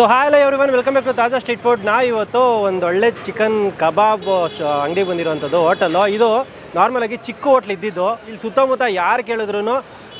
So hi ಎಲ್ಲ everyone welcome back to Taaza street food ನಾ ಇವತ್ತು ಒಂದು ಒಳ್ಳೆ ಚಿಕನ್ ಕಬಾಬ್ ಅಂಗಡಿ ಬಂದಿರುವಂಥದ್ದು ಹೋಟಲ್ ಇದು ನಾರ್ಮಲ್ ಆಗಿ ಚಿಕ್ಕ ಹೋಟ್ಲ್ ಇದ್ದಿದ್ದು. ಇಲ್ಲಿ ಸುತ್ತಮುತ್ತ ಯಾರು ಕೇಳಿದ್ರು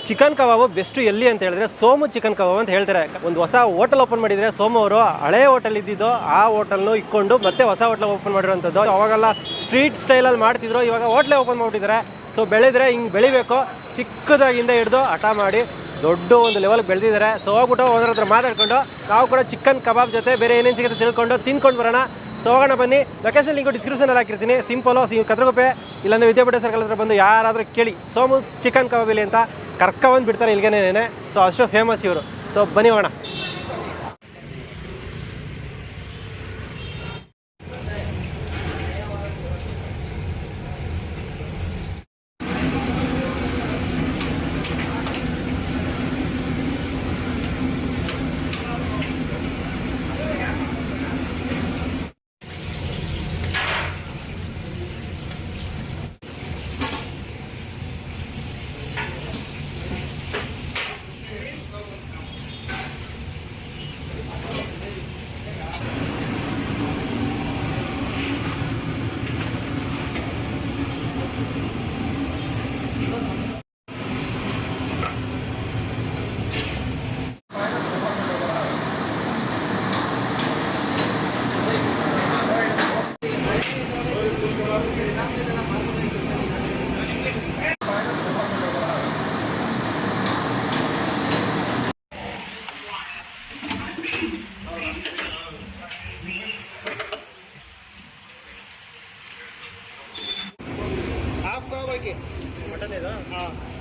ಚಿಕನ್ ಕಬಾಬು ಬೆಸ್ಟು ಎಲ್ಲಿ ಅಂತ ಹೇಳಿದ್ರೆ ಸೋಮು ಚಿಕನ್ ಕಬಾಬ್ ಅಂತ ಹೇಳ್ತಾರೆ. ಒಂದು ಹೊಸ ಹೋಟೆಲ್ ಓಪನ್ ಮಾಡಿದರೆ ಸೋಮು ಅವರು ಹಳೆ ಹೋಟೆಲ್ ಇದ್ದಿದ್ದು, ಆ ಹೋಟೆಲ್ನು ಇಕ್ಕೊಂಡು ಮತ್ತೆ ಹೊಸ ಹೋಟ್ಲ್ ಓಪನ್ ಮಾಡಿರುವಂಥದ್ದು ಅವಾಗೆಲ್ಲ ಸ್ಟ್ರೀಟ್ ಸ್ಟೈಲಲ್ಲಿ ಮಾಡ್ತಿದ್ರು, ಇವಾಗ ಹೋಟ್ಲೇ ಓಪನ್ ಮಾಡಿಬಿಟ್ಟಿದ್ದಾರೆ. ಸೊ ಬೆಳೆದ್ರೆ ಹಿಂಗೆ ಬೆಳಿಬೇಕು. ಚಿಕ್ಕದಾಗಿಂದ ಹಿಡಿದು ಹಠ ಮಾಡಿ ದೊಡ್ಡ ಒಂದು ಲೆವೆಲ್ ಬೆಳೆದಿದ್ದಾರೆ. ಸೊ ಹೋಗ್ಬಿಟ್ಟು ಹೋದ್ರ ಹತ್ರ ಮಾತಾಡ್ಕೊಂಡು, ನಾವು ಕೂಡ ಚಿಕನ್ ಕಬಾಬ್ ಜೊತೆ ಬೇರೆ ಏನೇನು ಸಿಗುತ್ತೆ ತಿಳ್ಕೊಂಡು ತಿನ್ಕೊಂಡು ಬರೋಣ. ಸೊ ಹೋಗೋಣ ಬನ್ನಿ. ಲೊಕೇಶನ್ ಲಿಂಕು ಡಿಸ್ಕ್ರಿಪ್ಷನಲ್ಲಿ ಹಾಕಿರ್ತೀನಿ. ಸಿಂಪಲು ನೀವು ಕತ್ರಗುಪ್ಪೆ ಇಲ್ಲಾಂದರೆ ವಿದ್ಯಾಪೀಠ ಸರ್ಕಲ್ ಹತ್ರ ಬಂದು ಯಾರಾದರೂ ಕೇಳಿ ಸೋಮು ಚಿಕನ್ ಕಬಾಬ್ ಇಲ್ಲಿ ಅಂತ ಕರ್ಕೊಂಬಂದು ಬಿಡ್ತಾರೆ ಇಲ್ಲಿಗೇನೆ ಸೊ ಅಷ್ಟು ಫೇಮಸ್ ಇವರು. ಸೊ ಬನ್ನಿ ಹೋಗೋಣ.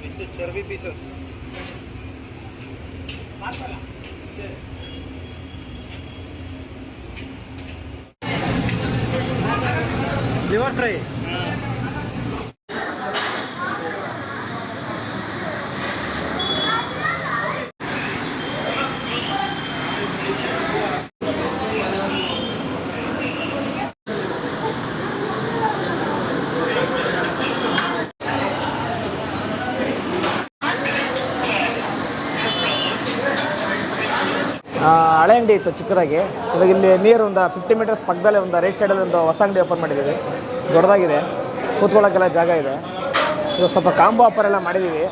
విత్ చెర్వీ పీసెస్ లివర్ ఫ్రై ಹಳೆ ಅಂಗಡಿ ಇತ್ತು ಚಿಕ್ಕದಾಗಿ. ಇವಾಗ ಇಲ್ಲಿ ನಿಯರ್ ಒಂದು ಫಿಫ್ಟಿ ಮೀಟರ್ಸ್ ಪಕ್ಕದಲ್ಲೇ ಒಂದು ರೈಟ್ ಸೈಡಲ್ಲಿ ಒಂದು ಹೊಸ ಅಂಗಡಿ ಓಪನ್ ಮಾಡಿದ್ದೀವಿ. ದೊಡ್ಡದಾಗಿದೆ. ಕೂತ್ಕೊಳ್ಳೋಕ್ಕೆಲ್ಲ ಜಾಗ ಇದೆ. ಇದು ಸ್ವಲ್ಪ ಕಾಂಬೋ ಆಫರ್ ಎಲ್ಲ ಮಾಡಿದ್ದೀವಿ.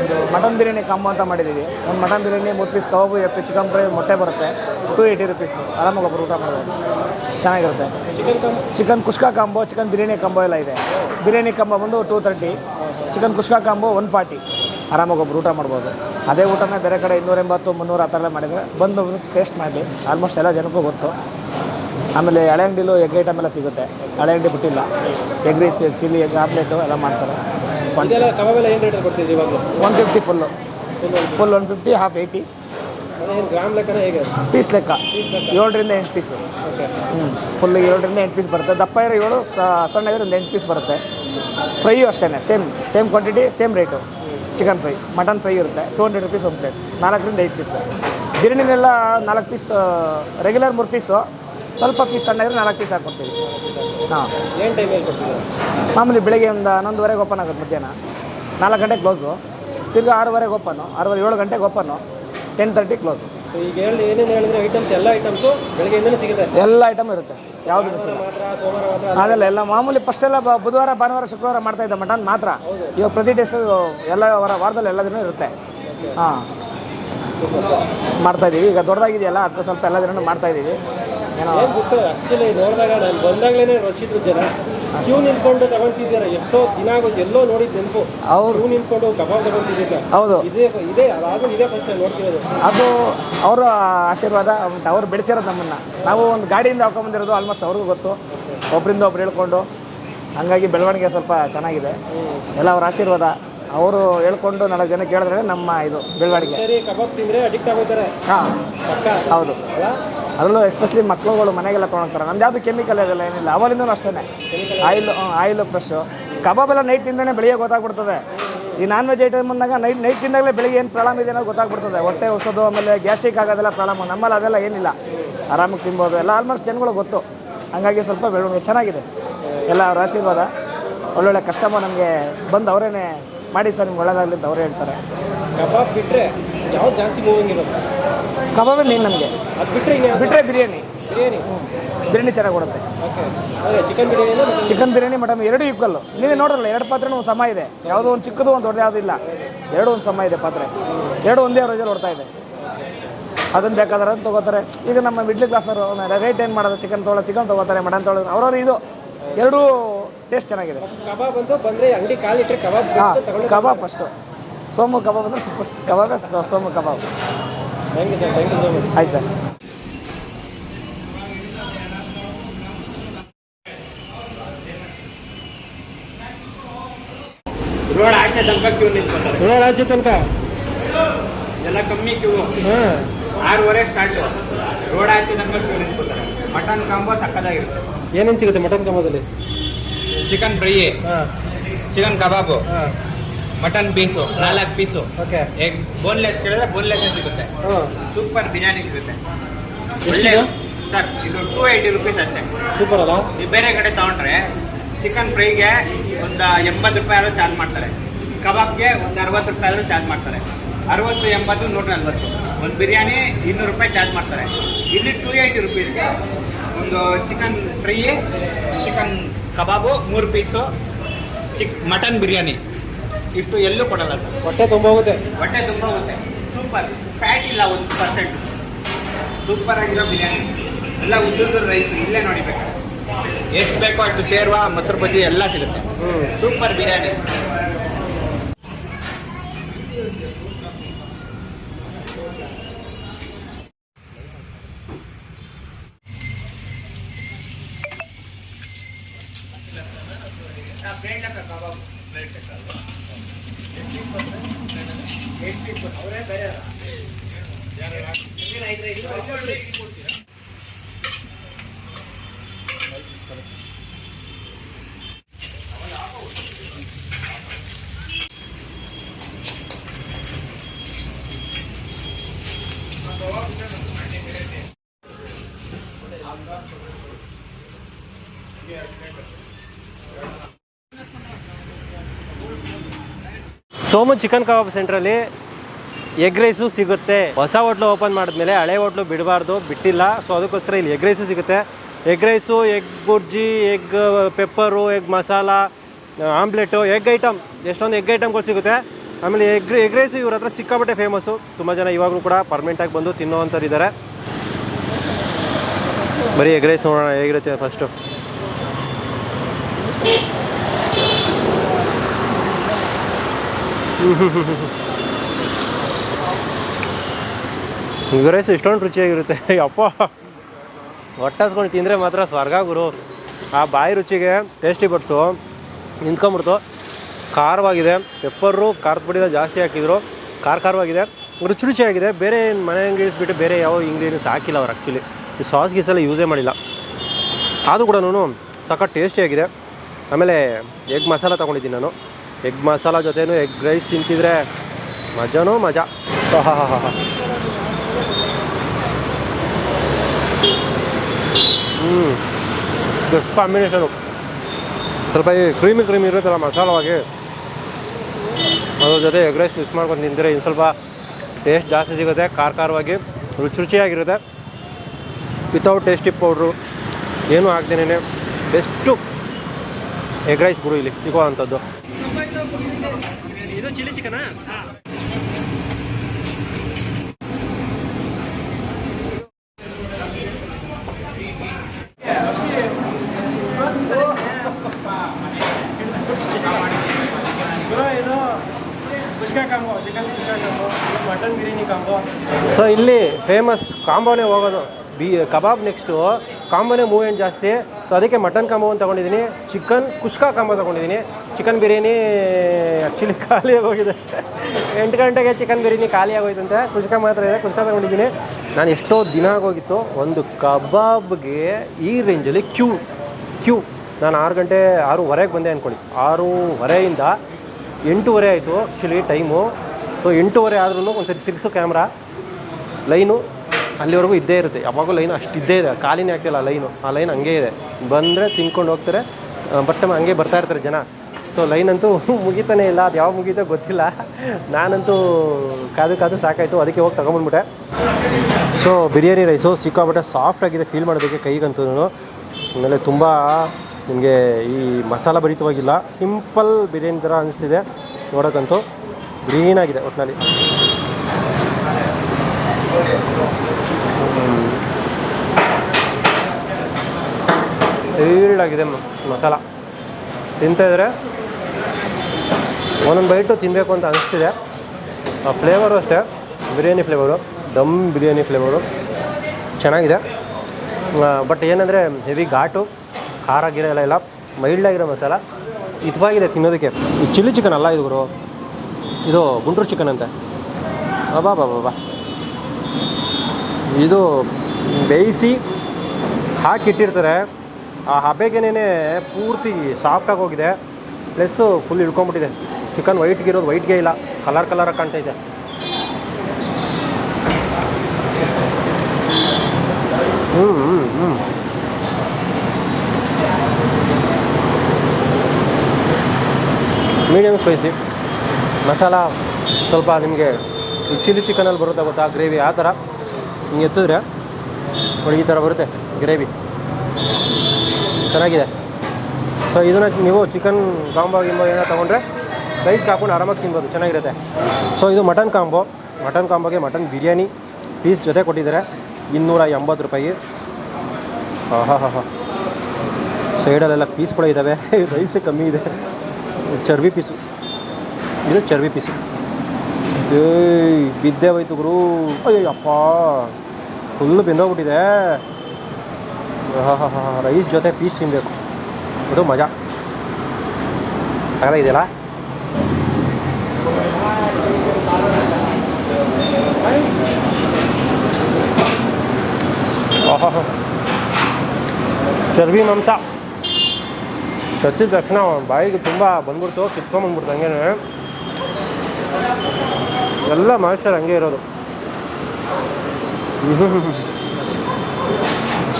ಒಂದು ಮಟನ್ ಬಿರಿಯಾನಿ ಕಾಂಬೋ ಅಂತ ಮಾಡಿದ್ದೀವಿ. ಒಂದು ಮಟನ್ ಬಿರಿಯಾನಿ ಮೂರು ಪೀಸ್ ಕಬಾಬು ಎರಡು ಪೀಸ್ ಚಿಕನ್ ಫ್ರೈ ಮೊಟ್ಟೆ ಬರುತ್ತೆ. ಟು ಏಯ್ಟಿ ರುಪೀಸ್ ಆರಾಮಾಗಿ ಒಬ್ಬರು ಊಟ ಮಾಡೋದು ಚೆನ್ನಾಗಿರುತ್ತೆ. Chicken chicken kushka combo chicken biryani combo ಎಲ್ಲ ಇದೆ. ಬಿರಿಯಾನಿ ಕಾಂಬೋ ಬಂದು two thirty chicken kushka combo one forty ಆರಾಮಾಗಿ ಒಬ್ಬರು ಊಟ ಮಾಡ್ಬೋದು. ಅದೇ ಊಟನೇ ಬೇರೆ ಕಡೆ ಇನ್ನೂರ ಎಂಬತ್ತು ಮುನ್ನೂರು ಆ ಥರ ಎಲ್ಲ ಮಾಡಿದರೆ ಬಂದು ಟೇಸ್ಟ್ ಮಾಡಿ ಆಲ್ಮೋಸ್ಟ್ ಎಲ್ಲ ಜನಕ್ಕೂ ಗೊತ್ತು. ಆಮೇಲೆ ಹಳೆ ಅಂಗಡಿಲೂ ಎಗ್ ಐಟಮ್ ಎಲ್ಲ ಸಿಗುತ್ತೆ. ಹಳೆ ಅಂಗಡಿ ಬಿಟ್ಟಿಲ್ಲ. Egg rice chilli egg omelette ಎಲ್ಲ ಮಾಡ್ತಾರೆ. One fifty full full one fifty half eighty piece ಲೆಕ್ಕ. ಏಳರಿಂದ ಎಂಟು ಪೀಸು ಓಕೆ ಹ್ಞೂ ಫುಲ್ ಏಳರಿಂದ ಎಂಟು ಪೀಸ್ ಬರುತ್ತೆ. ದಪ್ಪ ಇರೋ ಏಳು ಸಣ್ಣ ಇದ್ರೆ ಒಂದು ಎಂಟು ಪೀಸ್ ಬರುತ್ತೆ. ಫ್ರೈಯು ಅಷ್ಟೇ same same quantity same rate chicken fry mutton fry ಇರುತ್ತೆ ಟು ಹಂಡ್ರೆಡ್ ರುಪೀಸ್ ಒಂದು ಪ್ಲೇಟ್ ನಾಲ್ಕರಿಂದ ಐದು ಪೀಸ್ ಬಿರಿಯಾನಿನೆಲ್ಲ ನಾಲ್ಕು ಪೀಸ್ ರೆಗ್ಯುಲರ್ ಮೂರು ಪೀಸು ಸ್ವಲ್ಪ ಪೀಸ್ ಸಣ್ಣ ಇದ್ರೆ ನಾಲ್ಕು ಪೀಸ್ ಹಾಕ್ಕೊಡ್ತೀವಿ ಹಾಂ. ಏನು ಟೈಮಲ್ಲಿ ಕೊಡ್ತಿದ್ದೀರಾ ಮಾಮೂಲಿ ಬೆಳಗ್ಗೆ ಒಂದು ಹನ್ನೊಂದುವರೆಗೆ ಓಪನ್ ಆಗುತ್ತೆ ಮಧ್ಯಾಹ್ನ. ನಾಲ್ಕು ಗಂಟೆಗೆ ಕ್ಲೋಸು ತಿರ್ಗಿ ಆರೂವರೆಗೆ ಓಪನು ಆರೂವರೆ ಏಳು ಗಂಟೆಗೆ ಓಪನು ಟೆನ್ ತರ್ಟಿ ಕ್ಲೋಸು ಈಗ ಹೇಳಿ ಏನೇನು ಹೇಳಿದ್ರೆ ಐಟಮ್ಸ್ ಎಲ್ಲ ಐಟಮ್ಸು ಬೆಳಗ್ಗೆಯಿಂದನೇ ಸಿಗುತ್ತೆ. ಎಲ್ಲ ಐಟಮ್ ಇರುತ್ತೆ. ಯಾವುದು ಸೋಮವಾರ ಮಾತ್ರ ಅದೆಲ್ಲ, ಎಲ್ಲ ಮಾಮೂಲಿ ಫಸ್ಟ್ ಎಲ್ಲ ಬುಧವಾರ, ಭಾನುವಾರ, ಶುಕ್ರವಾರ ಮಾಡ್ತಾ ಇದ್ದ ಮಟನ್ ಮಾತ್ರ. ಇವಾಗ ಪ್ರತಿ ಡೇಸು ಎಲ್ಲ ವಾರ, ವಾರದಲ್ಲಿ ಎಲ್ಲ ಇರುತ್ತೆ. ಹಾಂ. ಮಾಡ್ತಾ ಇದೀವಿ. ಈಗ ದೊಡ್ಡದಾಗಿದೆಯಲ್ಲ, ಅದಕ್ಕೆ ಸ್ವಲ್ಪ ಎಲ್ಲ ದಿನ ಮಾಡ್ತಾ ಇದ್ದೀವಿ ಏನೋ ಬಂದಾಗಲೇ ರಶಿದ್ರು ಜನ ಕ್ಯೂ ನಿಂತ್ಕೊಂಡು ತಗೊಂತಿದ್ದೀರಾ? ಎಷ್ಟೋ ದಿನ ಆಗೋದು ಎಲ್ಲೋ ನೋಡಿ ನೆನಪು. ಅವ್ರು ಕ್ಯೂ ನಿಂತ್ಕೊಂಡು ಕಬಾಬ್ ತಗೊಂತಿದ್ದೀರಾ? ಹೌದು. ಇದೇ ಇದೇ ಅದಾದ್ರೂ ಇದೇ ಫಸ್ಟ್ ನೋಡ್ತಿರೋದು. ಅದು ಅವರ ಆಶೀರ್ವಾದ ಅವ್ರು ಬೆಳೆಸಿರೋದು ನಮ್ಮನ್ನು. ನಾವು ಒಂದು ಗಾಡಿಯಿಂದ ಹಾಕೊಂಬಂದಿರೋದು ಆಲ್ಮೋಸ್ಟ್ ಅವ್ರಿಗೂ ಗೊತ್ತು. ಒಬ್ಬರಿಂದ ಒಬ್ರು ಹೇಳ್ಕೊಂಡು. ಹಂಗಾಗಿ ಬೆಳವಣಿಗೆ ಸ್ವಲ್ಪ ಚೆನ್ನಾಗಿದೆ. ಎಲ್ಲ ಅವ್ರ ಆಶೀರ್ವಾದ. ಅವರು ಹೇಳ್ಕೊಂಡು ನಾಲ್ಕು ಜನ ಕೇಳಿದ್ರೆ ನಮ್ಮ ಇದು ಬೆಳವಣಿಗೆ. ಸರಿ ಕಬಾಬ್ ತಿಂದ್ರೆ ಅಡಿಕ್ಟ್ ಆಗೋತಾರೆ ಹಾಂ. ಹೌದು. ಅದರಲ್ಲೂ ಎಸ್ಪೆಷಲಿ ಮಕ್ಕಳುಗಳು ಮನೆಗೆಲ್ಲ ತೊಗೊಳ್ತಾರೆ ನಮ್ದು ಯಾವುದು ಕೆಮಿಕಲ್ ಅದೆಲ್ಲ ಏನಿಲ್ಲ. ಅವಲಿಂದನೂ ಅಷ್ಟೇ ಆಯಿಲ್ ಆಯಿಲ್ ಫ್ರೆಶು ಕಬಾಬ್ ಎಲ್ಲ ನೈಟ್ ತಿಂದ್ರೆ ಬೆಳಿಗ್ಗೆ ಗೊತ್ತಾಗ್ಬಿಡ್ತದೆ. ಈ ನಾನ್ ವೆಜ್ ಐಟಮ್ ಬಂದಾಗ ನೈಟ್ ನೈಟ್ ತಿಂದಾಗಲೇ ಬೆಳಿಗ್ಗೆ ಏನು ಪ್ರಾಬ್ಲಮ್ ಇದೆ ಅನ್ನೋದು ಗೊತ್ತಾಗ್ಬಿಡ್ತದೆ. ಹೊಟ್ಟೆ ಹೊಸೋದು ಆಮೇಲೆ ಗ್ಯಾಸ್ಟ್ರಿಕ್ ಆಗೋದೆಲ್ಲ ಪ್ರಾಬ್ಲಮ್. ನಮ್ಮಲ್ಲಿ ಅದೆಲ್ಲ ಏನಿಲ್ಲ. ಆರಾಮಾಗಿ ತಿನ್ಬೋದು. ಎಲ್ಲ ಆಲ್ಮೋಸ್ಟ್ ಜನಗಳು ಗೊತ್ತು. ಹಂಗಾಗಿ ಸ್ವಲ್ಪ ಬೆಳವಣಿಗೆ ಚೆನ್ನಾಗಿದೆ. ಎಲ್ಲ ಅವ್ರ ಆಶೀರ್ವಾದ. ಒಳ್ಳೊಳ್ಳೆ ಕಸ್ಟಮರ್ ನಮಗೆ ಬಂದು ಅವರೇನೆ ಮಾಡಿ ಸರ್, ನಿಮ್ಗೆ ಒಳ್ಳೇದಾಗಲಿ ಅಂತ ಅವರೇ ಹೇಳ್ತಾರೆ. ಕಬಾಬ್ ಬಿಟ್ರೆ ಯಾವ್ದು ಜಾಸ್ತಿ ಮೂವಿಂಗ್ ಇರುತ್ತೆ? ಕಬಾಬೇ ಮೇನ್ ನಮಗೆ. ಅದು ಬಿಟ್ಟರೆ ಇನ್ನು ಬಿಟ್ಟರೆ ಬಿರಿಯಾನಿ. ಬಿರಿಯಾನಿ? ಬಿರಿಯಾನಿ ಚೆನ್ನಾಗಿ ಕೊಡುತ್ತೆ. Okay chicken biryani chicken biryani. Madam ಎರಡು ಈಕ್ವಲ್ಲು ನೀವೇ ನೋಡ್ರಲ್ಲ ಎರಡು ಪಾತ್ರೆ ಒಂದು ಸಮ ಇದೆ. ಯಾವುದೋ ಒಂದು ಚಿಕ್ಕದು ಒಂದು ದೊಡ್ಡದು ಯಾವುದೂ ಇಲ್ಲ. ಎರಡು ಒಂದು ಸಮ ಇದೆ ಪಾತ್ರೆ. ಎರಡು ಒಂದೇ ಅವರೇಜಲ್ಲಿ ಹೊಡ್ತಾ ಇದೆ. ಅದನ್ನು ಬೇಕಾದ್ರೆ ಅದನ್ನು ತೊಗೋತಾರೆ. ಈಗ ನಮ್ಮ ಮಿಡ್ಲ್ ಕ್ಲಾಸರು ರೇಟ್ ಏನು ಮಾಡೋದು? ಚಿಕನ್ ತೊಗೊಳ್ಳೋ ಚಿಕನ್ ತೊಗೋತಾರೆ ಮಟನ್ ತೊಗೊಳ್ಳೋದು. ಅವ್ರವ್ರು ಇದು. ಎರಡೂ ಟೇಸ್ಟ್ ಚೆನ್ನಾಗಿದೆ. ಕಬಾಬ್ ಅಂತ ಬಂದರೆ ಅಂಗಡಿ ಕಾಲಿಟ್ಟರೆ ಕಬಾಬ್ ಹಾಂ ಕಬಾಬ್ ಫಸ್ಟು ಸೋಮು ಕಬಾಬ್ ಅಂದರೆ first kebab Somu kebab thank you sir thank you so much ಆಯ್ತು ಸರ್ ರೋಡ್ ಆಚೆ ತನಕ ಕ್ಯೂ ನಿಂತ್ಕೊತಾರೆ ರೋಡ್ ಆಚೆ ತನಕ? ಎಲ್ಲ ಕಮ್ಮಿ ಕ್ಯೂ ಹಾಂ. ಆರೂವರೆ ಸ್ಟಾರ್ಟ್ ರೋಡ್ ಆಚೆ ತನಕ ಕ್ಯೂ ನಿಂತ್ಕೊತಾರೆ ಮಟನ್ ಕಾಂಬೋ ಸಕ್ಕದಾಗಿರುತ್ತೆ ಏನೇನು ಸಿಗುತ್ತೆ ಮಟನ್ ಕಾಂಬೋದಲ್ಲಿ ಚಿಕನ್ ಫ್ರೈ ಹಾಂ. Chicken kebab. ಹಾಂ. ಮಟನ್ ಪೀಸು ನಾಲ್ಕು ಪೀಸು. ಓಕೆ. ಎಗ್ ಬೋನ್ಲೆಸ್ ಕೇಳಿದ್ರೆ ಬೋನ್ಲೆಸ್ ಸಿಗುತ್ತೆ. ಸೂಪರ್ ಬಿರಿಯಾನಿ ಸಿಗುತ್ತೆ? ಒಳ್ಳೆ ಸರ್ ಇದು ಟೂ ಏಯ್ಟಿ ರುಪೀಸ್ ಅಷ್ಟೇ. ಸೂಪರ್ ಅಲ್ಲ? ನೀವು ಬೇರೆ ಕಡೆ ತಗೊಂಡ್ರೆ ಚಿಕನ್ ಫ್ರೈಗೆ ಒಂದು ಎಂಬತ್ತು ರೂಪಾಯಿ ಆದರೂ ಚಾರ್ಜ್ ಮಾಡ್ತಾರೆ. ಕಬಾಬ್ಗೆ ಒಂದು ಅರವತ್ತು ರೂಪಾಯಿ ಆದರೂ ಚಾರ್ಜ್ ಮಾಡ್ತಾರೆ. ಅರವತ್ತು ಎಂಬತ್ತು ನೂರ ನಲ್ವತ್ತು. ಒಂದು ಬಿರಿಯಾನಿ ಇನ್ನೂರು ರೂಪಾಯಿ ಚಾರ್ಜ್ ಮಾಡ್ತಾರೆ. ಇಲ್ಲಿ ಟೂ ಏಯ್ಟಿ ರುಪೀಸ್ಗೆ ಒಂದು ಚಿಕನ್ ಫ್ರೈ ಚಿಕನ್ ಕಬಾಬು ಮೂರು ಪೀಸು ಚಿಕ್ ಮಟನ್ ಬಿರಿಯಾನಿ. ಇಷ್ಟು ಎಲ್ಲೂ ಕೊಡಲ್ಲ ಸರ್. ಹೊಟ್ಟೆ ತುಂಬ ಹೋಗುತ್ತೆ. ಹೊಟ್ಟೆ ತುಂಬ ಹೋಗುತ್ತೆ. ಸೂಪರ್ ಫ್ಯಾಟ್ ಇಲ್ಲ ಒಂದು ಪರ್ಸೆಂಟ್ ಸೂಪರ್ ಆಗಿರೋ ಬಿರಿಯಾನಿ. ಎಲ್ಲ ಉದ್ದ ರೈಸ್ ಇಲ್ಲೇ ನೋಡಿಬೇಕು ಬೇಕಾದ್ರೆ. ಎಷ್ಟು ಬೇಕೋ ಅಷ್ಟು ಸೇರುವ ಮೊಸರು ಬಜ್ಜಿ ಎಲ್ಲ ಸಿಗುತ್ತೆ. Super biryani. Somu chicken kebab ಸೆಂಟ್ರಲ್ಲಿ ಎಗ್ ರೈಸು ಸಿಗುತ್ತೆ. ಹೊಸ ಹೋಟ್ಲು ಓಪನ್ ಮಾಡಿದ್ಮೇಲೆ ಹಳೆ ಹೋಟ್ಲು ಬಿಡಬಾರ್ದು, ಬಿಟ್ಟಿಲ್ಲ. ಸೊ ಅದಕ್ಕೋಸ್ಕರ ಇಲ್ಲಿ ಎಗ್ ರೈಸು ಸಿಗುತ್ತೆ. Egg rice, egg bhurji, egg pepper, egg masala omelette, egg item. ಎಷ್ಟೊಂದು ಎಗ್ ಐಟಮ್ಗಳು ಸಿಗುತ್ತೆ. ಆಮೇಲೆ ಎಗ್ ಎಗ್ ರೈಸು ಇವ್ರ ಹತ್ರ ಸಿಕ್ಕಾಪಟ್ಟೆ ಫೇಮಸ್ಸು ತುಂಬ ಜನ ಇವಾಗಲೂ ಕೂಡ ಪರ್ಮನೆಂಟಾಗಿ ಬಂದು ತಿನ್ನೋವಂಥವ್ರು ಇದ್ದಾರೆ. ಬರೀ ಎಗ್ ರೈಸ್ ನೋಡೋಣ ಹೇಗಿರುತ್ತೆ ಫಸ್ಟು ಎಗ್ ರೈಸು ಇಷ್ಟೊಂದು ರುಚಿಯಾಗಿರುತ್ತೆ. ಅಪ್ಪ ಹೊಟ್ಟಸ್ಕೊಂಡು ತಿಂದರೆ ಮಾತ್ರ ಸ್ವರ್ಗ ಗುರು. ಆ ಬಾಯಿ ರುಚಿಗೆ ಟೇಸ್ಟಿ ಬಡ್ಸು ನಿಂತ್ಕೊಂಬಿಡ್ತು ಖಾರವಾಗಿದೆ. ಪೆಪ್ಪರು ಖಾರದ ಪುಡಿದ ಜಾಸ್ತಿ ಹಾಕಿದ್ರು. ಖಾರ ಖಾರವಾಗಿದೆ. ರುಚಿ ರುಚಿಯಾಗಿದೆ. ಬೇರೆ ಮನೆ ಇಂಗ್ರೀಡಿಯನ್ಸ್ ಬಿಟ್ಟು ಬೇರೆ ಯಾವ ಇಂಗ್ರೀಡಿಯನ್ಸ್ ಹಾಕಿಲ್ಲ ಅವ್ರು ಆ್ಯಕ್ಚುಲಿ ಈ ಸಾಸ್ ಗೀಸೆಲ್ಲ ಯೂಸೇ ಮಾಡಿಲ್ಲ. ಆದರೂ ಕೂಡ ಸಖತ್ ಟೇಸ್ಟಿಯಾಗಿದೆ ಆಮೇಲೆ ಎಗ್ ಮಸಾಲ ತೊಗೊಂಡಿದ್ದೀನಿ ನಾನು. ಎಗ್ ಮಸಾಲ ಜೊತೆನೂ ಎಗ್ ರೈಸ್ ತಿಂತಿದ್ರೆ ಮಜಾನೋ ಮಜಾ. ಹ್ಞೂ ಬೆಸ್ಟ್ ಕಾಂಬಿನೇಷನು ಸ್ವಲ್ಪ ಈ ಕ್ರೀಮಿ ಕ್ರೀಮಿ ಇರುತ್ತಲ್ಲ ಮಸಾಲವಾಗಿ ಅದ್ರ ಜೊತೆ ಎಗ್ ರೈಸ್ ಮಿಕ್ಸ್ ಮಾಡ್ಕೊಂಡು ತಿಂದರೆ ಇನ್ನು ಸ್ವಲ್ಪ ಟೇಸ್ಟ್ ಜಾಸ್ತಿ ಸಿಗುತ್ತೆ, ಖಾರ ಖಾರವಾಗಿ, ರುಚಿ ರುಚಿಯಾಗಿರುತ್ತೆ. ವಿತೌಟ್ ಟೇಸ್ಟಿ ಪೌಡ್ರು ಏನೂ ಹಾಕ್ದೇನೆ ಬೆಸ್ಟು ಎಗ್ ರೈಸ್ ಗುರು ಇಲ್ಲಿ ಸಿಗೋ ಅಂಥದ್ದು ಚಿಲ್ಲಿ ಚಿಕನಾ? ಸೊ ಇಲ್ಲಿ ಫೇಮಸ್ ಕಾಂಬೋನೇ ಹೋಗೋದು. ಬಿ ಕಬಾಬ್ ನೆಕ್ಸ್ಟು ಕಾಂಬೋನೇ ಮೂವ್ ಜಾಸ್ತಿ? ಸೊ ಅದಕ್ಕೆ ಮಟನ್ ಕಾಂಬೋ ಅಂತ ತೊಗೊಂಡಿದ್ದೀನಿ ಚಿಕನ್ ಕುಷ್ಕಾ ಕಾಂಬೋ ತೊಗೊಂಡಿದ್ದೀನಿ ಚಿಕನ್ ಬಿರಿಯಾನಿ ಆ್ಯಕ್ಚುಲಿ ಖಾಲಿ ಎಂಟು ಗಂಟೆಗೆ ಚಿಕನ್ ಬಿರಿಯಾನಿ ಖಾಲಿ ಆಗೋಯ್ತಂತೆ. ಕುಷ್ಕಾ ಮಾತ್ರ ಇದೆ, ಕುಷ್ಕಾ ತೊಗೊಂಡಿದ್ದೀನಿ ನಾನು ಎಷ್ಟೋ ದಿನ ಆಗೋಗಿತ್ತು, ಒಂದು ಕಬಾಬ್ಗೆ ಈ ರೇಂಜಲ್ಲಿ ಕ್ಯೂ ಕ್ಯೂ ನಾನು ಆರು ಗಂಟೆ, ಆರೂವರೆಗೆ ಬಂದೆ ಅಂದ್ಕೊಳ್ಳಿ ಆರೂವರೆಯಿಂದ ಎಂಟೂವರೆ ಆಯಿತು ಆ್ಯಕ್ಚುಲಿ ಟೈಮು ಸೊ ಎಂಟೂವರೆ ಆದ್ರೂ ಒಂದು ಸರಿ ತಿರ್ಗಿಸೋ ಕ್ಯಾಮ್ರಾ ಲೈನು ಅಲ್ಲಿವರೆಗೂ ಇದ್ದೇ ಇರುತ್ತೆ. ಯಾವಾಗೂ ಲೈನ್ ಅಷ್ಟು ಇದ್ದೇ ಇದೆ. ಖಾಲಿನೇ ಆಗ್ತಿಲ್ಲ ಲೈನು. ಆ ಲೈನ್ ಹಂಗೆ ಇದೆ. ಬಂದರೆ ತಿನ್ಕೊಂಡು ಹೋಗ್ತಾರೆ. ಬಟ್ ಹಂಗೆ ಬರ್ತಾ ಇರ್ತಾರೆ ಜನ. ಸೊ ಲೈನ್ ಅಂತೂ ಮುಗಿತಾನೆ ಇಲ್ಲ. ಅದು ಯಾವಾಗ ಮುಗೀತೋ ಗೊತ್ತಿಲ್ಲ. ನಾನಂತೂ ಕಾದು ಕಾದು ಸಾಕಾಯಿತು. ಅದಕ್ಕೆ ಹೋಗಿ ತೊಗೊಂಬಂದ್ಬಿಟ್ಟೆ. ಸೊ ಬಿರಿಯಾನಿ ರೈಸು ಸಿಕ್ಕಾಬಿಟ್ಟೆ ಸಾಫ್ಟ್ ಆಗಿದೆ. ಫೀಲ್ ಮಾಡೋದಕ್ಕೆ ಕೈಗಂತೂ ಆಮೇಲೆ ತುಂಬ ನಿಮಗೆ ಈ ಮಸಾಲ ಭರಿತವಾಗಿಲ್ಲ. ಸಿಂಪಲ್ ಬಿರಿಯಾನಿ ಥರ ಅನಿಸ್ತಿದೆ. ನೋಡೋಕ್ಕಂತೂ ಗ್ರೀನಾಗಿದೆ ಒಟ್ಟಿನಲ್ಲಿ ಈಲ್ಡಾಗಿದೆ ಮಸಾಲ. ತಿಂತಾಯಿದ್ರೆ ಒಂದೊಂದು ಬೈಟು ತಿನ್ನಬೇಕು ಅಂತ ಅನಿಸ್ತಿದೆ. ಆ ಫ್ಲೇವರು ಅಷ್ಟೇ. ಬಿರಿಯಾನಿ ಫ್ಲೇವರು ದಮ್ ಬಿರಿಯಾನಿ ಫ್ಲೇವರು ಚೆನ್ನಾಗಿದೆ. ಬಟ್ ಏನಂದರೆ ಹೆವಿ ಘಾಟು, ಖಾರ ಗಿರ ಎಲ್ಲ ಇಲ್ಲ. ಮೈಲ್ಡಾಗಿರೋ ಮಸಾಲ. ಹಿತವಾಗಿದೆ ತಿನ್ನೋದಕ್ಕೆ. ಈ ಚಿಲ್ಲಿ ಚಿಕನ್ ಅಲ್ಲ ಇದು ಗುರು. ಇದು ಗುಂಟೂರು ಚಿಕನ್ ಅಂತೆ. ಬಾಬಾ ಬಾಬಾ ಬಾ ಇದು ಬೇಯಿಸಿ ಹಾಕಿಟ್ಟಿರ್ತಾರೆ. ಆ ಹಬೆಗೇನೆ ಪೂರ್ತಿ ಸಾಫ್ಟಾಗಿ ಹೋಗಿದೆ. ಪ್ಲಸ್ಸು ಫುಲ್ ಇಳ್ಕೊಂಬಿಟ್ಟಿದೆ. ಚಿಕನ್ ವೈಟ್ಗಿರೋದು ವೈಟ್ಗೆ ಇಲ್ಲ. ಕಲರ್ ಕಲರಾಗಿ ಕಾಣ್ತೈತೆ ಹ್ಞೂ ಹ್ಞೂ ಹ್ಞೂ ಮೀಡಿಯಮ್ ಸ್ಪೈಸಿ ಮಸಾಲ ಸ್ವಲ್ಪ ನಿಮಗೆ ಚಿಲ್ಲಿ ಚಿಕನಲ್ಲಿ ಬರುತ್ತೆ ಗೊತ್ತಾ? ಗ್ರೇವಿ ಆ ಥರ. ಹಿಂಗೆ ಎತ್ತಿದ್ರೆ ಈ ಥರ ಬರುತ್ತೆ. ಗ್ರೇವಿ ಚೆನ್ನಾಗಿದೆ. ಸೊ ಇದನ್ನು ನೀವು ಚಿಕನ್ ಕಾಂಬೋ, ಗಿಂಬೋ ಏನೋ ತೊಗೊಂಡ್ರೆ ರೈಸ್ಗೆ ಹಾಕೊಂಡು ಆರಾಮಾಗಿ ತಿನ್ಬೋದು, ಚೆನ್ನಾಗಿರುತ್ತೆ. ಸೊ ಇದು ಮಟನ್ ಕಾಂಬೋ. ಮಟನ್ ಕಾಂಬೋಗೆ ಮಟನ್ ಬಿರಿಯಾನಿ ಪೀಸ್ ಜೊತೆ ಕೊಟ್ಟಿದ್ದಾರೆ. ಇನ್ನೂರ ಎಂಬತ್ತು ರೂಪಾಯಿ. ಹಾಂ ಹಾಂ ಹಾಂ ಸೈಡಲ್ಲೆಲ್ಲ ಪೀಸ್ ಕೂಡ ಇದ್ದಾವೆ ರೈಸೇ ಕಮ್ಮಿ ಇದೆ. ಚರ್ಬಿ ಪೀಸು ಇದು ಚರ್ಬಿ ಪೀಸು ಏಯ್, ಬಿದ್ದೆ ಹೋಯ್ತು ಗುರು. ಅಯ್ಯಪ್ಪ ಫುಲ್ಲು ಬೆಂದೋಗ್ಬಿಟ್ಟಿದೆ. ಹಾಂ ಹಾಂ ಹಾಂ ರೈಸ್ ಜೊತೆ ಪೀಸ್ ತಿನ್ನಬೇಕು ಅದು ಮಜಾ. ಇದೆಯಲ್ಲ? ಆಹಾ ಚರ್ಬಿ ಮಾಂಸ. ಚಚ್ಚಿದ ತಕ್ಷಣ ಬಾಯಿಗೆ ತುಂಬ ಬಂದ್ಬಿಡ್ತು ಕಿತ್ಕೊಂಬಂದ್ಬಿಡ್ತು ಹಂಗೇನೆ ಎಲ್ಲ ಮಾಯಿಶ್ಚರ್ ಹಂಗೆ ಇರೋದು.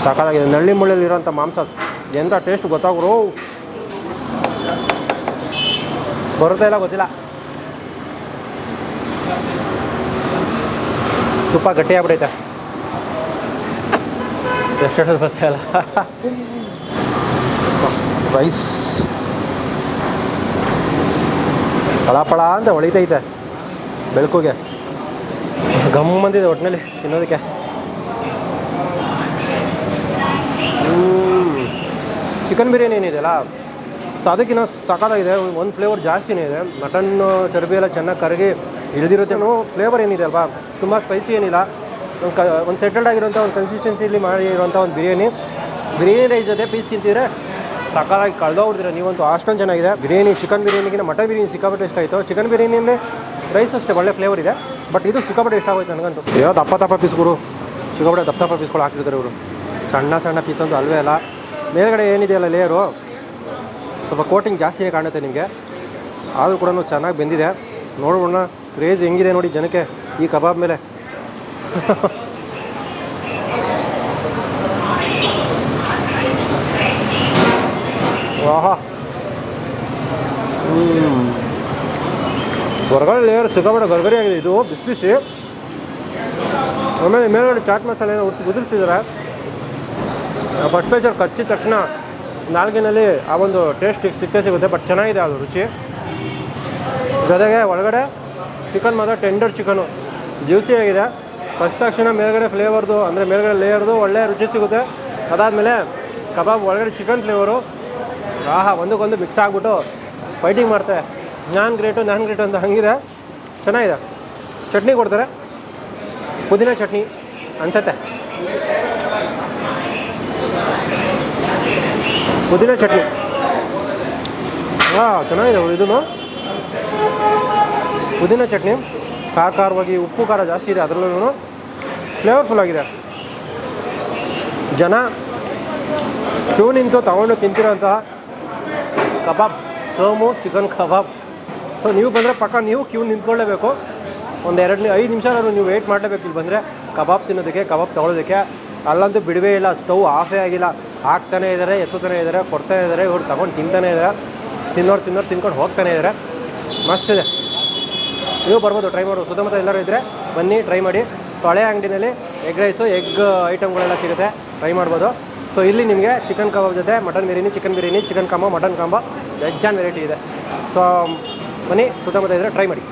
ಸಾಕಾಗಿದೆ ನಳ್ಳಿ ಮುಳ್ಳಲ್ಲಿ ಇರೋಂಥ ಮಾಂಸ ಎಂಥ ಟೇಸ್ಟ್ ಗೊತ್ತಾಗ್ರು? ಬರುತ್ತೆ ಇಲ್ಲ ಗೊತ್ತಿಲ್ಲ. ತುಪ್ಪ ಗಟ್ಟಿ ಆಗ್ಬಿಡೈತೆ ಎಷ್ಟು ಇಲ್ಲ. ರೈಸ್ ಪಳ ಪಳ ಅಂತ ಹೊಳಿತೈತೆ ಬೆಳಕುಗೆ. ಗಮ್ ಬಂದಿದೆ ಒಟ್ಟಿನಲ್ಲಿ ತಿನ್ನೋದಕ್ಕೆ. ಚಿಕನ್ ಬಿರಿಯಾನಿ ಏನಿದೆಯಲ್ಲ ಸೊ ಅದಕ್ಕಿಂತ ಸಖತ್ತಾಗಿದೆ ಒಂದು ಫ್ಲೇವರ್ ಜಾಸ್ತಿನೇ ಇದೆ. ಮಟನ್ ಚರ್ಬಿ ಎಲ್ಲ ಚೆನ್ನಾಗಿ ಕರಗಿ ಇಳಿದಿರುತ್ತೆ ಫ್ಲೇವರ್ ಏನಿದೆ ಅಲ್ವಾ? ತುಂಬ ಸ್ಪೈಸಿ ಏನಿಲ್ಲ. ಒಂದು ಕ, ಒಂದು ಸೆಟಲ್ಡ್ ಆಗಿರೋಂಥ ಒಂದು ಕನ್ಸಿಸ್ಟೆನ್ಸಿಲಿ ಮಾಡಿರೋಂಥ ಒಂದು ಬಿರಿಯಾನಿ ಬಿರಿಯಾನಿ ರೈಸ್ ಜೊತೆ ಪೀಸ್ ತಿಂತಿದ್ರೆ ಸಖತ್ತಾಗಿ ಕಳೆದೋಗ್ಬಿಡ್ತೀರ ನೀವಂತೂ. ಅಷ್ಟೊಂದು ಚೆನ್ನಾಗಿದೆ. ಬಿರಿಯಾನಿ ಚಿಕನ್ ಬಿರಿಯಾನಿಗಿನ ಮಟನ್ ಬಿರಿಯಾನಿ ಸಿಕ್ಕಾಪಟ್ಟೆ ಇಷ್ಟ ಆಯಿತು. ಚಿಕನ್ ಬಿರಿಯಾನಿಯಲ್ಲಿ ರೈಸ್ ಅಷ್ಟೇ ಒಳ್ಳೆ ಫ್ಲೇವರ್ ಇದೆ. ಬಟ್ ಇದು ಸಿಕ್ಕಾಪಟ್ಟೆ ಇಷ್ಟ ಆಗೋಯ್ತು ನನಗಂತೂ. ಯಾವ ದಪ್ಪ ದಪ್ಪ ಪೀಸ್ಗಳು ಸಿಕ್ಕಾಪಟ್ಟೆ ದಪ್ಪ ದಪ್ಪ ಪೀಸ್ಗಳು ಹಾಕಿರ್ತಾರೆ ಇವರು. ಸಣ್ಣ ಸಣ್ಣ ಪೀಸ್ ಅಂತೂ ಅಲ್ವೇ ಅಲ್ಲ. ಮೇಲ್ಗಡೆ ಏನಿದೆಯಲ್ಲ ಲೇಯರು ಸ್ವಲ್ಪ ಕೋಟಿಂಗ್ ಜಾಸ್ತಿಯೇ ಕಾಣುತ್ತೆ ನಿಮಗೆ. ಆದರೂ ಕೂಡ ಚೆನ್ನಾಗಿ ಬೆಂದಿದೆ. ನೋಡೋಣ ಕ್ರೇಜ್ ಹೆಂಗಿದೆ ನೋಡಿ ಜನಕ್ಕೆ ಈ ಕಬಾಬ್ ಮೇಲೆ. ಆಹಾ. ಹೊರಗಡೆ ಲೇಯರ್ ಸಿಕ್ಕಾಪಟ್ಟೆ ಗರ್ಗರಿ ಆಗಿದೆ. ಇದು ಬಿಸಿ ಬಿಸಿ. ಆಮೇಲೆ ಮೇಲ್ಗಡೆ ಚಾಟ್ ಮಸಾಲೆ ಏನೋ ಫಸ್ಟ್ ಪೇಜರ್ ಕಚ್ಚಿದ ತಕ್ಷಣ ನಾಲ್ಗಿನಲ್ಲಿ ಆ ಒಂದು ಟೇಸ್ಟ್ ಸಿಕ್ಕೇ ಸಿಗುತ್ತೆ ಬಟ್ ಚೆನ್ನಾಗಿದೆ ಅದು ರುಚಿ. ಜೊತೆಗೆ ಒಳಗಡೆ ಚಿಕನ್ ಮಾತ್ರ ಟೆಂಡರ್ ಚಿಕನು ಜ್ಯೂಸಿ ಆಗಿದೆ. ಫಸ್ಟ್ ತಕ್ಷಣ ಮೇಲ್ಗಡೆ ಫ್ಲೇವರ್ದು ಅಂದರೆ ಮೇಲ್ಗಡೆ ಲೇಯರ್ದು ಒಳ್ಳೆ ರುಚಿ ಸಿಗುತ್ತೆ. ಅದಾದಮೇಲೆ ಕಬಾಬ್ ಒಳಗಡೆ ಚಿಕನ್ ಫ್ಲೇವರು ಆಹಾ, ಒಂದಕ್ಕೊಂದು ಮಿಕ್ಸ್ ಆಗಿಬಿಟ್ಟು ಫೈಟಿಂಗ್ ಮಾಡ್ತೆ ನಾನ್ ಗ್ರೇಟು ನಾನ್ ಗ್ರೇಟು ಅಂತ ಹಂಗಿದೆ. ಚೆನ್ನಾಗಿದೆ. ಚಟ್ನಿ ಕೊಡ್ತಾರೆ. ಪುದೀನ ಚಟ್ನಿ ಅನ್ಸತ್ತೆ. ಪುದೀನ ಚಟ್ನಿ. ಹಾಂ, ಚೆನ್ನಾಗಿದೆ ಇದು ಪುದೀನ ಚಟ್ನಿ ಖಾರ ಖಾರವಾಗಿ ಉಪ್ಪು, ಖಾರ ಜಾಸ್ತಿ ಇದೆ ಅದರಲ್ಲೂ ಫ್ಲೇವರ್ಫುಲ್ ಆಗಿದೆ. ಜನ ಕ್ಯೂ ನಿಂತು ತಗೊಂಡು ತಿಂತಿರೋಂತಹ kebab, Somu chicken kebab. So ನೀವು ಬಂದರೆ ಪಕ್ಕ ನೀವು ಕ್ಯೂ ನಿಂತ್ಕೊಳ್ಳೇಬೇಕು. ಒಂದು ಎರಡು ಐದು ನಿಮಿಷ ನೀವು ವೆಯ್ಟ್ ಮಾಡಲೇಬೇಕು. ಇಲ್ಲಿ ಬಂದರೆ ಕಬಾಬ್ ತಿನ್ನೋದಕ್ಕೆ, ಕಬಾಬ್ ತೊಗೊಳೋದಕ್ಕೆ. ಅಲ್ಲಂತೂ ಬಿಡುವೇ ಇಲ್ಲ ಸ್ಟವ್ ಆಫೇ ಆಗಿಲ್ಲ. ಹಾಕ್ತಾನೆ ಇದ್ದಾರೆ, ಎತ್ತುತ್ತಾನೆ ಇದ್ದಾರೆ, ಕೊಡ್ತಾನೆ ಇದ್ದಾರೆ, ಇವ್ರು ತಗೊಂಡು ತಿಂತಾನೆ ಇದ್ದಾರೆ. ತಿನ್ನೋರು ತಿನ್ನೋರು ತಿನ್ಕೊಂಡು ಹೋಗ್ತಾನೆ ಇದ್ದಾರೆ. ಮಸ್ತ್ ಇದೆ. ನೀವು ಬರ್ಬೋದು ಟ್ರೈ ಮಾಡ್ಬೋದು. ಸುತ್ತಮುತ್ತ ಎಲ್ಲರೂ ಇದ್ದರೆ ಬನ್ನಿ ಟ್ರೈ ಮಾಡಿ. ಹಳೆ ಅಂಗಡಿನಲ್ಲಿ ಎಗ್ ರೈಸು ಎಗ್ ಐಟಮ್ಗಳೆಲ್ಲ ಸಿಗುತ್ತೆ. ಟ್ರೈ ಮಾಡ್ಬೋದು. ಸೊ ಇಲ್ಲಿ ನಿಮಗೆ ಚಿಕನ್ ಕಬಾಬ್ ಜೊತೆ mutton biryani chicken biryani chicken combo mutton combo veg and variety ಇದೆ. ಸೊ ಬನ್ನಿ, ಸುತ್ತಮುತ್ತ ಇದ್ದರೆ ಟ್ರೈ ಮಾಡಿ.